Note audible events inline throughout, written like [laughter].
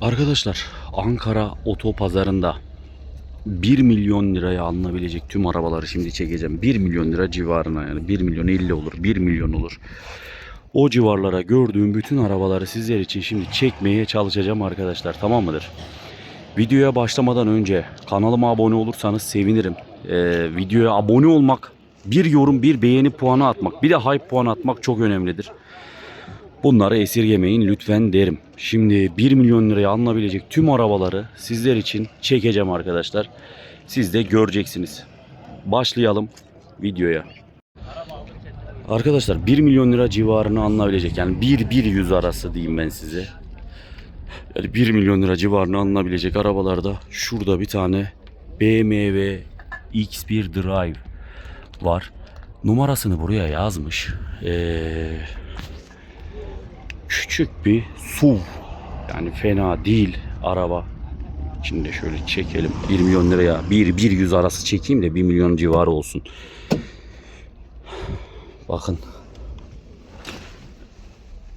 Arkadaşlar Ankara otopazarında 1 milyon liraya alınabilecek tüm arabaları şimdi çekeceğim. 1 milyon lira civarına yani 1 milyon 50 olur 1 milyon olur. O civarlara gördüğüm bütün arabaları sizler için şimdi çekmeye çalışacağım arkadaşlar tamam mıdır? Videoya başlamadan önce kanalıma abone olursanız sevinirim. Ee, videoya abone olmak, bir yorum, bir beğeni puanı atmak, bir de hype puanı atmak çok önemlidir. Bunları esirgemeyin lütfen derim. Şimdi 1 milyon liraya alınabilecek tüm arabaları sizler için çekeceğim arkadaşlar. Siz de göreceksiniz. Başlayalım videoya. Arkadaşlar 1 milyon lira civarına alınabilecek yani 1-100 arası diyeyim ben size. Yani 1 milyon lira civarına alınabilecek arabalarda şurada bir tane BMW X1 Drive var. Numarasını buraya yazmış. Ee, küçük bir SUV. Yani fena değil araba. Şimdi şöyle çekelim. 1 milyon liraya 1-100 arası çekeyim de 1 milyon civarı olsun. Bakın.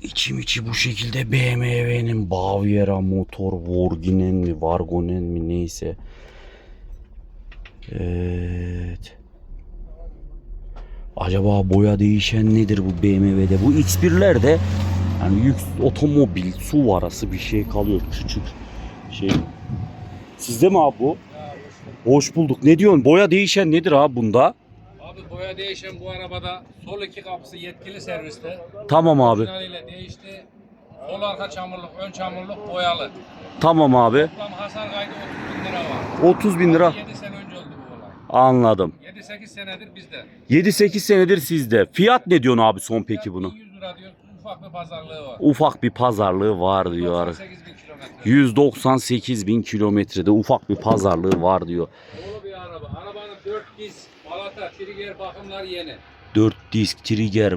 İçim içi bu şekilde BMW'nin Baviera motor Vorginen mi Vargonen mi neyse. Evet. Acaba boya değişen nedir bu BMW'de? Bu X1'lerde yani yük otomobil su arası bir şey kalıyor küçük şey. Sizde mi abi bu? Hoş bulduk. Ne diyorsun? Boya değişen nedir abi bunda? Abi boya değişen bu arabada sol iki kapısı yetkili serviste. Tamam abi. Orijinaliyle değişti. Sol arka çamurluk, ön çamurluk boyalı. Tamam abi. Toplam hasar kaydı 30 bin lira var. 30 bin lira. 7 sene önce oldu bu olay. Anladım. 7-8 senedir bizde. 7-8 senedir sizde. Fiyat ne diyorsun abi son peki bunu? 100 lira diyor. Ufak bir pazarlığı var. Ufak bir pazarlığı var diyor. 98 bin kilometre. 198 bin kilometrede ufak bir pazarlığı var diyor. Dolu bir araba. Arabanın 4 disk, balata, trigger bakımlar yeni. 4 disk trigger.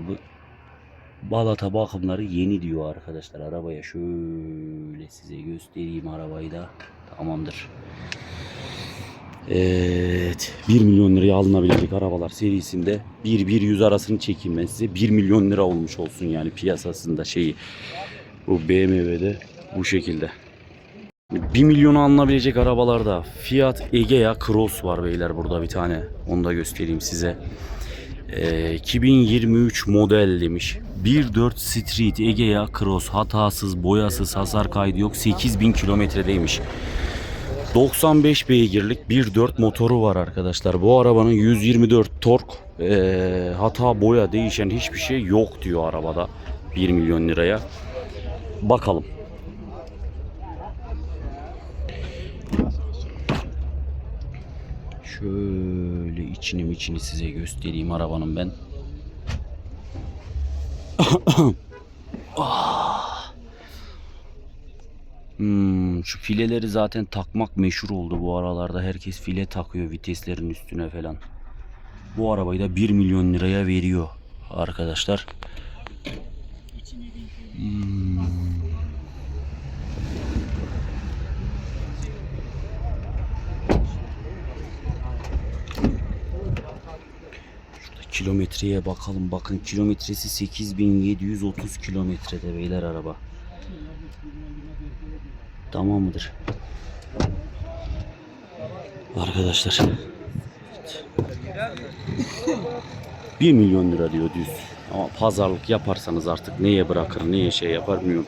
Balata bakımları yeni diyor arkadaşlar. Arabaya şöyle size göstereyim arabayı da. Tamamdır. Evet. 1 milyon liraya alınabilecek arabalar serisinde 1-100 arasını çekeyim ben size. 1 milyon lira olmuş olsun yani piyasasında şeyi. Bu BMW'de bu şekilde. 1 milyona alınabilecek arabalarda Fiat Egea Cross var beyler burada bir tane. Onu da göstereyim size. Ee, 2023 model demiş. 1.4 Street Egea Cross hatasız, boyasız, hasar kaydı yok. 8000 kilometredeymiş. 95 beygirlik 1.4 motoru var arkadaşlar. Bu arabanın 124 tork, ee, hata boya değişen hiçbir şey yok diyor arabada. 1 milyon liraya. Bakalım. Şöyle içini içini size göstereyim arabanın ben. [coughs] Ah. Hmm, şu fileleri zaten takmak meşhur oldu bu aralarda. Herkes file takıyor viteslerin üstüne falan. Bu arabayı da 1 milyon liraya veriyor arkadaşlar. Hmm. Kilometreye bakalım. Bakın kilometresi 8730 kilometrede beyler araba. Tamam mıdır? Arkadaşlar. 1 milyon lira diyor düz. Ama pazarlık yaparsanız artık neye bırakır, neye şey yapar bilmiyorum.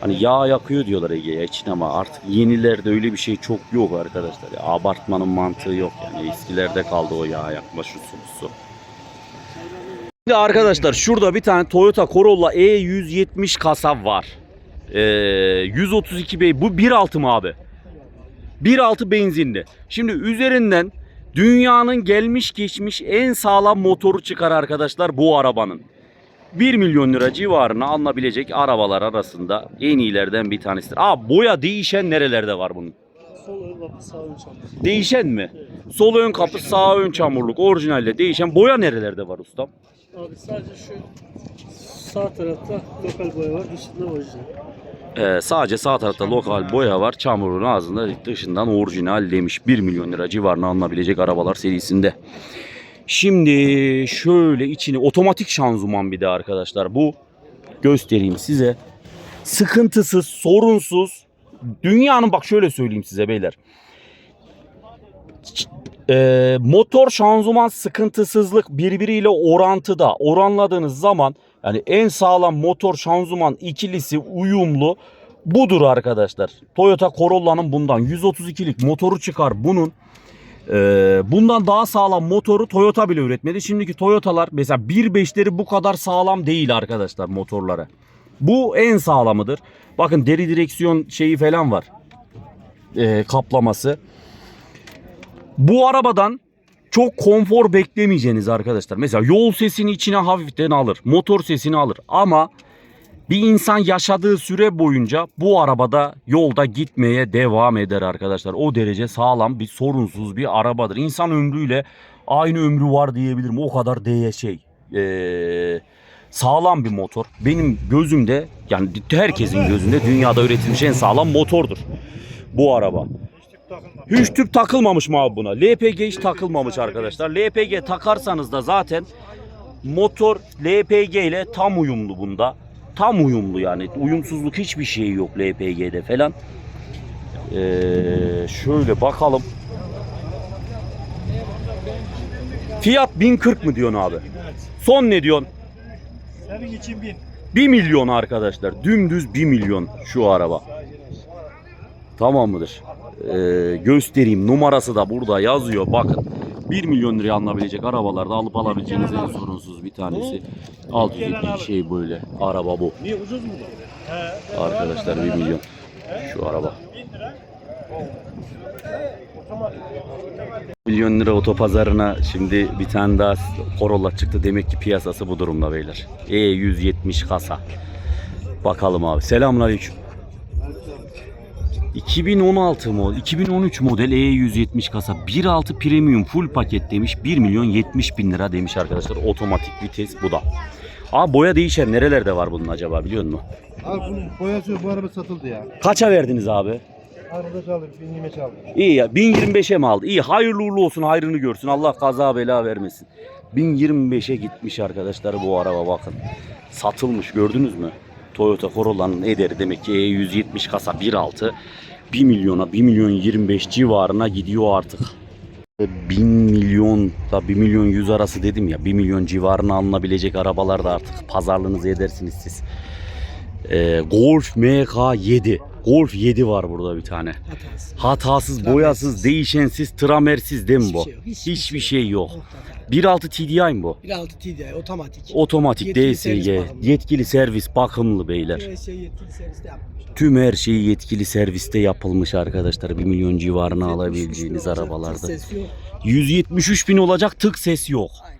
Hani yağ yakıyor diyorlar Ege'ye için ama artık yenilerde öyle bir şey çok yok arkadaşlar. Ya, abartmanın mantığı yok yani. Eskilerde kaldı o yağ yakma şu su. Şimdi arkadaşlar şurada bir tane Toyota Corolla E170 kasa var. Ee, 132 bey bu 1.6 mı abi? 1.6 benzinli. Şimdi üzerinden dünyanın gelmiş geçmiş en sağlam motoru çıkar arkadaşlar bu arabanın. 1 milyon lira civarına alınabilecek arabalar arasında en iyilerden bir tanesidir. Aa boya değişen nerelerde var bunun? Sol ön kapı sağ ön çamur. Değişen mi? Sol ön kapı sağ ön çamurluk orijinalle değişen boya nerelerde var ustam? Abi sadece şu sağ tarafta lokal boya var, dışında orijinal. Ee, sadece sağ tarafta lokal boya var. Çamurun ağzında dışından orijinal demiş. 1 milyon lira civarına alınabilecek arabalar serisinde. Şimdi şöyle içini otomatik şanzıman bir de arkadaşlar. Bu göstereyim size. Sıkıntısız, sorunsuz dünyanın bak şöyle söyleyeyim size beyler. Ç- e, motor şanzıman sıkıntısızlık birbiriyle orantıda oranladığınız zaman yani en sağlam motor şanzıman ikilisi uyumlu budur arkadaşlar. Toyota Corolla'nın bundan 132'lik motoru çıkar bunun. Ee, bundan daha sağlam motoru Toyota bile üretmedi. Şimdiki Toyota'lar mesela 1.5'leri bu kadar sağlam değil arkadaşlar motorları. Bu en sağlamıdır. Bakın deri direksiyon şeyi falan var. Ee, kaplaması. Bu arabadan çok konfor beklemeyeceğiniz arkadaşlar. Mesela yol sesini içine hafiften alır. Motor sesini alır. Ama bir insan yaşadığı süre boyunca bu arabada yolda gitmeye devam eder arkadaşlar. O derece sağlam bir sorunsuz bir arabadır. İnsan ömrüyle aynı ömrü var diyebilirim. O kadar değe şey. ee, sağlam bir motor. Benim gözümde yani herkesin gözünde dünyada üretilmiş en sağlam motordur. Bu araba. Hiç tüp takılmamış mı abi buna? LPG hiç takılmamış arkadaşlar. LPG takarsanız da zaten motor LPG ile tam uyumlu bunda. Tam uyumlu yani. Uyumsuzluk hiçbir şey yok LPG'de falan. Ee, şöyle bakalım. Fiyat 1040 mı diyorsun abi? Son ne diyorsun? Senin için bin. 1 milyon arkadaşlar. Dümdüz 1 milyon şu araba. Tamam mıdır? Ee, göstereyim. Numarası da burada yazıyor. Bakın. 1 milyon liraya alınabilecek arabalarda alıp alabileceğiniz en sorunsuz bir tanesi. 602 şey böyle. Araba bu. Niye ucuz mu? He. Arkadaşlar 1 milyon. Şu araba. Milyon lira otopazarına şimdi bir tane daha Corolla çıktı. Demek ki piyasası bu durumda beyler. E170 kasa. Bakalım abi. Selamünaleyküm. 2016 model, 2013 model E170 kasa 1.6 premium full paket demiş 1 milyon 70 bin lira demiş arkadaşlar otomatik vites bu da. Abi boya değişen nerelerde var bunun acaba biliyor musun? Abi bunun boyası bu araba satıldı ya. Kaça verdiniz abi? Arada çaldı, binliğime çaldı. İyi ya 1025'e mi aldı? İyi hayırlı uğurlu olsun hayrını görsün Allah kaza bela vermesin. 1025'e gitmiş arkadaşlar bu araba bakın. Satılmış gördünüz mü? Toyota Corolla'nın ederi demek ki E170 kasa 1.6 1 milyona 1 milyon 25 civarına gidiyor artık. 1000 milyon da 1 milyon 100 arası dedim ya 1 milyon civarına alınabilecek arabalar da artık pazarlığınızı edersiniz siz. Ee, Golf MK7 Golf 7 var burada bir tane. Hatasız. Hatasız, boyasız, değişensiz, tramersiz değil mi Hiçbir bu? şey yok, hiç- Hiçbir şey yok. 1.6 TDI mi bu? 1.6 TDI otomatik. Otomatik Yetkili servis DSG, bakımlı. yetkili servis bakımlı beyler. şey yetkili serviste yapmış. Tüm her şeyi yetkili serviste yapılmış arkadaşlar. 1 milyon civarına alabileceğiniz arabalarda. Ses yok. 173 bin olacak tık ses yok. Aynen.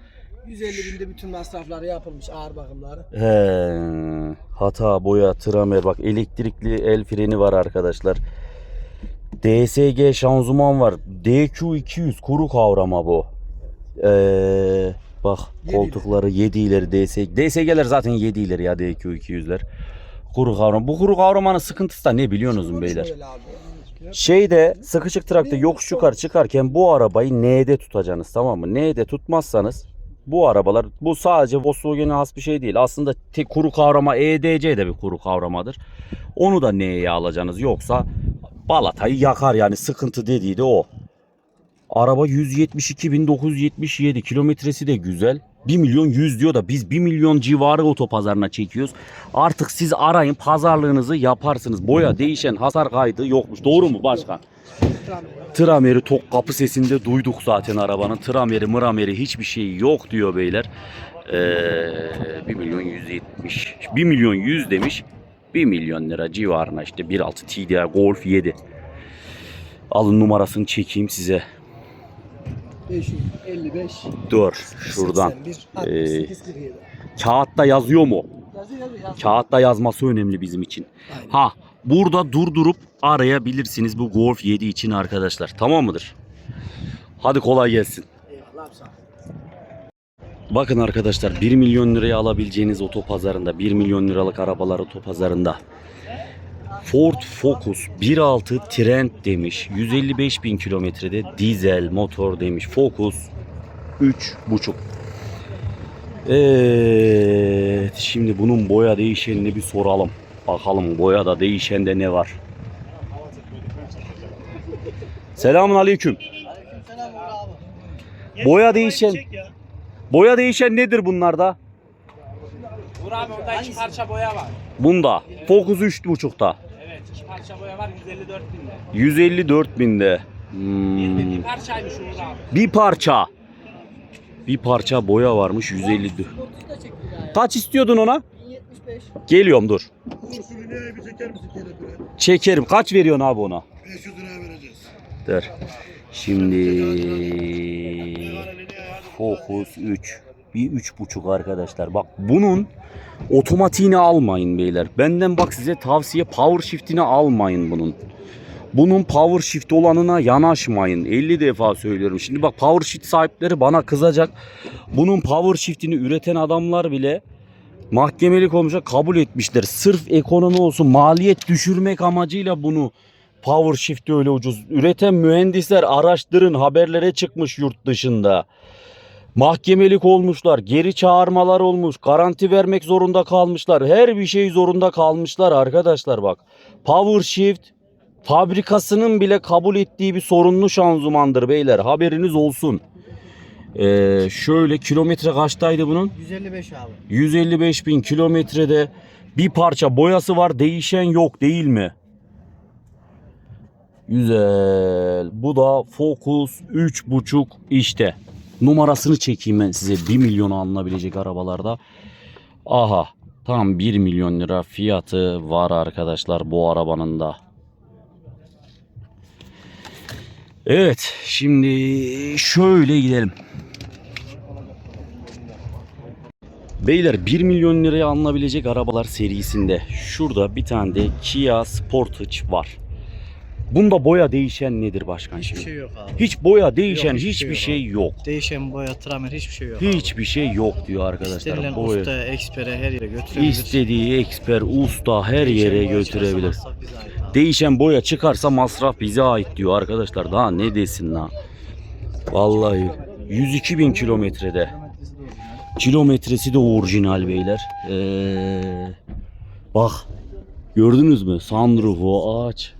150 binde bütün masrafları yapılmış ağır bakımları. He, hata, boya, tramer bak elektrikli el freni var arkadaşlar. DSG şanzıman var. DQ200 kuru kavrama bu. Ee, bak Yedi koltukları 7 ileri DSG. DSG'ler zaten 7 ileri ya DQ200'ler. Kuru kavrama. Bu kuru kavramanın sıkıntısı da ne biliyorsunuz mu 13 beyler? Şeyde sıkışık traktör yokuş yukarı çıkarken bu arabayı N'de tutacaksınız tamam mı? N'de tutmazsanız bu arabalar bu sadece Volkswagen'e has bir şey değil. Aslında tek kuru kavrama EDC de bir kuru kavramadır. Onu da N'ye alacaksınız yoksa balatayı yakar yani sıkıntı dediği de o. Araba 172.977 kilometresi de güzel. 1 milyon 100 diyor da biz 1 milyon civarı otopazarına çekiyoruz. Artık siz arayın pazarlığınızı yaparsınız. Boya değişen hasar kaydı yokmuş. Doğru mu başkan? Trameri tok kapı sesinde duyduk zaten arabanın. Trameri mırameri hiçbir şey yok diyor beyler. Ee, 1 milyon 170. 1 milyon 100 demiş. 1 milyon lira civarına işte 1.6 TDI Golf 7. Alın numarasını çekeyim size. 555 Dur şuradan. 81 Ee, 68 47. Kağıtta yazıyor mu? Yazı yazı yazı. Kağıtta yazması önemli bizim için. Aynen. Ha burada durdurup arayabilirsiniz bu Golf 7 için arkadaşlar. Tamam mıdır? Hadi kolay gelsin. Bakın arkadaşlar 1 milyon liraya alabileceğiniz otopazarında 1 milyon liralık arabalar otopazarında Ford Focus 1.6 Trend demiş 155 bin kilometrede dizel motor demiş Focus 3.5 Evet şimdi bunun boya değişenini bir soralım bakalım boyada değişende ne var Selamun aleyküm. Boya değişen. Boya değişen nedir bunlarda? Uğur abi orada iki parça boya var. Bunda. Focus 3.5'ta. Evet iki parça boya var 154 binde. 154 binde. Hmm. Bir parçaymış Uğur abi. Bir parça. Bir parça boya varmış 150. Kaç istiyordun ona? 75. Geliyorum dur. Çekerim. Kaç veriyorsun abi ona? 500 liraya vereceğiz. Dur. Şimdi Focus 3. Bir üç buçuk arkadaşlar. Bak bunun otomatiğini almayın beyler. Benden bak size tavsiye power shift'ini almayın bunun. Bunun power shift olanına yanaşmayın. 50 defa söylüyorum. Şimdi bak power shift sahipleri bana kızacak. Bunun power shift'ini üreten adamlar bile mahkemelik olmuşa kabul etmişler. Sırf ekonomi olsun maliyet düşürmek amacıyla bunu Power Shift öyle ucuz. Üreten mühendisler araştırın haberlere çıkmış yurt dışında. Mahkemelik olmuşlar, geri çağırmalar olmuş, garanti vermek zorunda kalmışlar. Her bir şey zorunda kalmışlar arkadaşlar bak. Power Shift fabrikasının bile kabul ettiği bir sorunlu şanzımandır beyler. Haberiniz olsun. Ee, şöyle kilometre kaçtaydı bunun? 155 abi. 155 bin kilometrede bir parça boyası var değişen yok değil mi? Güzel. Bu da Focus 3.5 işte. Numarasını çekeyim ben size 1 milyona alınabilecek arabalarda. Aha tam 1 milyon lira fiyatı var arkadaşlar bu arabanın da. Evet şimdi şöyle gidelim. Beyler 1 milyon liraya alınabilecek arabalar serisinde şurada bir tane de Kia Sportage var. Bunda boya değişen nedir başkan Hiçbir şimdi? şey yok abi. Hiç boya değişen Yok, hiçbir hiçbir şey şey yok. Değişen boya, tramer hiçbir şey yok. abi. Hiçbir şey yok diyor arkadaşlar. İstenilen Boya. usta, ekspere her yere götürebilir. İstediği eksper, usta her Değişen yere boya çıkarsa götürebilir. masraf bize ait abi. Değişen boya çıkarsa masraf bize ait diyor arkadaşlar. Daha ne desin la? Vallahi 102 bin kilometrede. Kilometresi de orijinal beyler. Ee, bak gördünüz mü? Sunroof'u aç.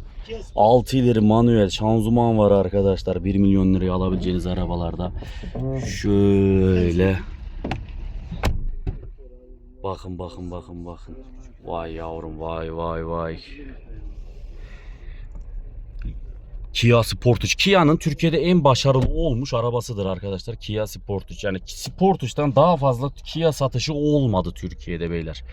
6 ileri manuel şanzıman var arkadaşlar. 1 milyon liraya alabileceğiniz arabalarda. Şöyle. Bakın bakın bakın bakın. Vay yavrum vay vay vay. Kia Sportage. Kia'nın Türkiye'de en başarılı olmuş arabasıdır arkadaşlar. Kia Sportage. Yani Sportage'dan daha fazla Kia satışı olmadı Türkiye'de beyler.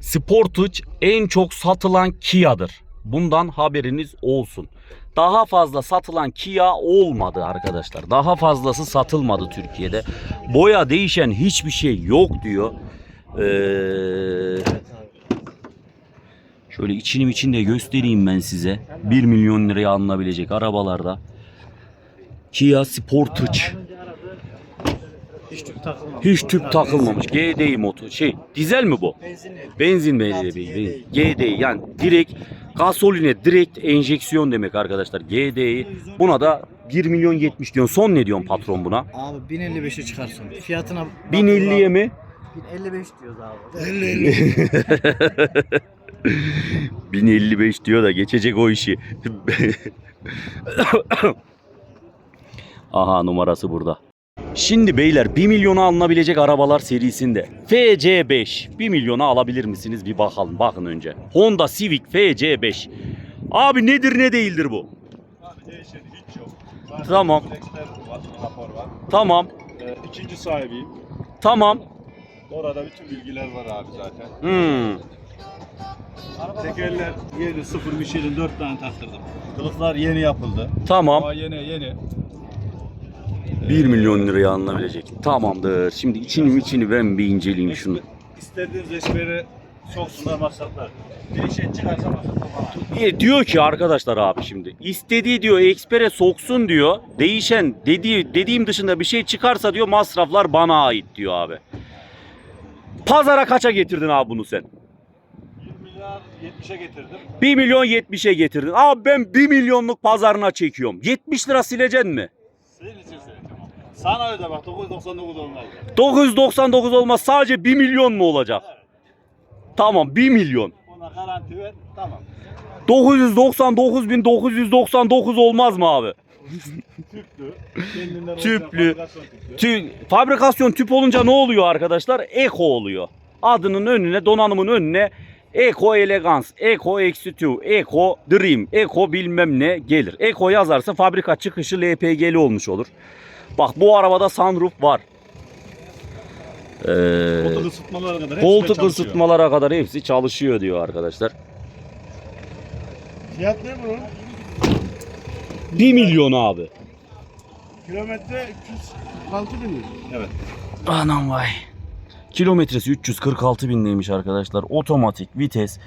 Sportage en çok satılan Kia'dır. Bundan haberiniz olsun. Daha fazla satılan Kia olmadı arkadaşlar. Daha fazlası satılmadı Türkiye'de. Boya değişen hiçbir şey yok diyor. Ee, Şöyle içini içinde göstereyim ben size. 1 milyon liraya alınabilecek arabalarda. Kia Sportage. Hiç tüp takılmamış. Hiç tüp takılmamış. GDI motor. Şey dizel mi bu? Benzinli. Benzin benzin. GDI yani direkt gasoline direkt enjeksiyon demek arkadaşlar. GDI. Buna da 1 milyon 70 diyorsun. Son ne diyorsun patron buna? Abi 1055'e çıkarsın. Fiyatına 1050'ye mi? 1055 diyoruz abi. [laughs] 1055 diyor da geçecek o işi. Aha numarası burada. Şimdi beyler 1 milyona alınabilecek arabalar serisinde FC5 1 milyona alabilir misiniz bir bakalım bakın önce. Honda Civic FC5. Abi nedir ne değildir bu? Değişeni hiç yok. Tamam. Var, var. Tamam Ee, ikinci sahibiyim. tamam. Orada bütün bilgiler var abi zaten. Hmm. Tekerler yeni sıfır Michelin 4 tane taktırdım. Kılıflar yeni yapıldı. Tamam. Ama yeni yeni. 1 milyon liraya alınabilecek. Tamamdır. Şimdi içini içini ben bir inceleyeyim şunu. İstediğiniz espri soksunlar masraflar. Değişen çıkarsa masraflar. E, diyor ki arkadaşlar abi şimdi istediği diyor ekspere soksun diyor. Değişen dediği dediğim dışında bir şey çıkarsa diyor masraflar bana ait diyor abi. Pazara kaça getirdin abi bunu sen? 1 milyar 70'e getirdim. 1 milyon 70'e getirdin. Abi ben 1 milyonluk pazarına çekiyorum. 70 lira sileceksin mi? Söyleyeceğim. Sana öde bak 999 olmaz. 999 olmaz sadece 1 milyon mu olacak? Tamam 1 milyon. Ona garanti ver. Tamam. 999.999 olmaz mı abi? Tüplü. [laughs] Tüplü. fabrikasyon tüplü. Tü, fabrikasyon tüp olunca ne oluyor arkadaşlar? Eko oluyor. Adının önüne, donanımın önüne Eko Elegance, Eko X2, Eko Dream, Eko bilmem ne gelir. Eko yazarsa fabrika çıkışı LPG'li olmuş olur. Bak bu arabada sunroof var. Ee, Koltuk ısıtmalara kadar hepsi koltuk ısıtmalara kadar hepsi çalışıyor diyor arkadaşlar. Fiyat ne bunun? 1 milyon abi. Kilometre 306 bin mi? Anam vay. Kilometresi 346 binleymiş arkadaşlar. Otomatik vites.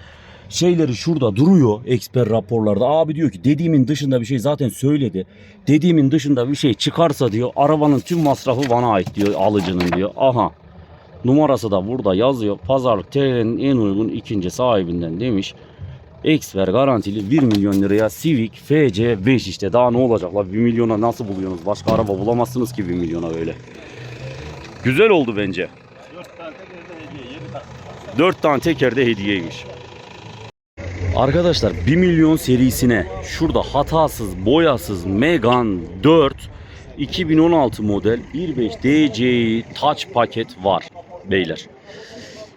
Şeyleri şurada duruyor eksper raporlarda. Abi diyor ki dediğimin dışında bir şey zaten söyledi. Dediğimin dışında bir şey çıkarsa diyor arabanın tüm masrafı bana ait diyor alıcının diyor. Aha. Numarası da burada yazıyor. Pazarlık TL'nin en uygun ikinci sahibinden demiş. Eksper garantili 1 milyon liraya Civic FC5 işte daha ne olacak la 1 milyona nasıl buluyorsunuz? Başka araba bulamazsınız ki 1 milyona öyle. Güzel oldu bence. Dört tane de hediye. Yedi tane. 4 tane teker de hediyeymiş. Arkadaşlar 1 milyon serisine şurada hatasız boyasız Megan 4 2016 model 1.5 DCI Touch paket var beyler.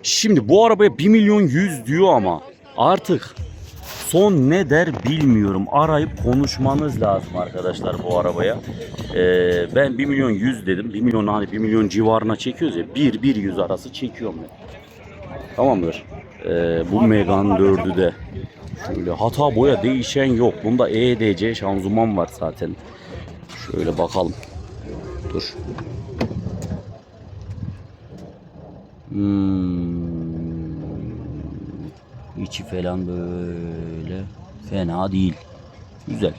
Şimdi bu arabaya 1 milyon 100 diyor ama artık son ne der bilmiyorum. Arayıp konuşmanız lazım arkadaşlar bu arabaya. Ee, ben 1 milyon 100 dedim. 1 milyon hani 1 milyon civarına çekiyoruz ya. 1 1 100 arası çekiyorum ben. Tamamdır. Ee, bu Megan 4'ü de şöyle hata boya değişen yok. Bunda EDC şanzıman var zaten. Şöyle bakalım. Dur. Hmm. İçi falan böyle fena değil. Güzel.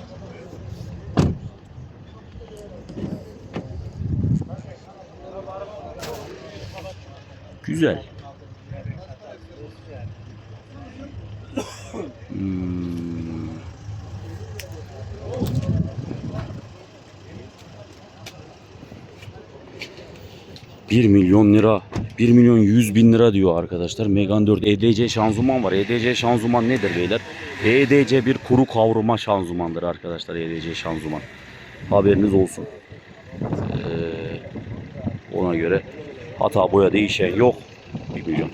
Güzel. Hmm. Bir milyon lira. 1 milyon 100 bin lira diyor arkadaşlar. Megan 4 EDC şanzıman var. EDC şanzıman nedir beyler? EDC bir kuru kavruma şanzımandır arkadaşlar EDC şanzıman. Haberiniz olsun. Ee, ona göre hata boya değişen yok. 1 milyon.